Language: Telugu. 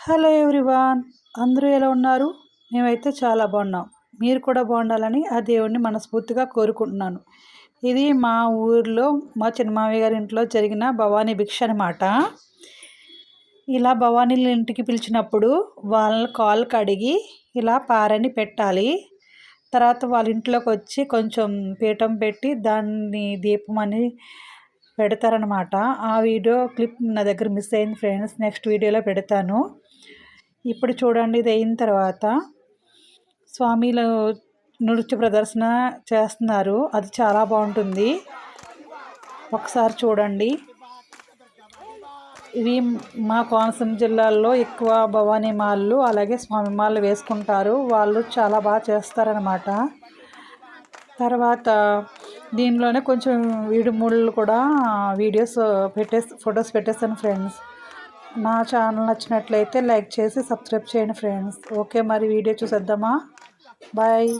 హలో ఎవ్రీవాన్ అందరూ ఎలా ఉన్నారు? మేమైతే చాలా బాగున్నాం. మీరు కూడా బాగుండాలని ఆ దేవుడిని మనస్ఫూర్తిగా కోరుకుంటున్నాను. ఇది మా ఊర్లో మా చిన్నమావయ్య గారి ఇంట్లో జరిగిన భవానీ భిక్ష అనమాట ఇలా భవానీల ఇంటికి పిలిచినప్పుడు వాళ్ళ కాలు కడిగి ఇలా పారని పెట్టాలి. తర్వాత వాళ్ళ ఇంట్లోకి వచ్చి కొంచెం పీఠం పెట్టి దాన్ని దీపం అని పెడతారనమాట ఆ వీడియో క్లిప్ నా దగ్గర మిస్ అయింది ఫ్రెండ్స్. నెక్స్ట్ వీడియోలో పెడతాను. ఇప్పుడు చూడండి ఇది అయిన తర్వాత స్వామిలు నృత్య ప్రదర్శన చేస్తున్నారు. అది చాలా బాగుంటుంది. ఒకసారి చూడండి. ఇవి మా కోనసీమ జిల్లాల్లో ఎక్కువ భవానీ మాళ్ళు అలాగే స్వామి మాళ్ళు వేసుకుంటారు. వాళ్ళు చాలా బాగా చేస్తారనమాట తర్వాత దీనిలోనే కొంచెం వీడి ముళ్ళు కూడా వీడియోస్ పెట్టే ఫొటోస్ పెట్టేస్తాను ఫ్రెండ్స్. నా ఛానల్ నచ్చినట్లయితే లైక్ చేసి సబ్స్క్రైబ్ చేయండి ఫ్రెండ్స్. ఓకే మరి వీడియో చూసేద్దామా? బాయ్.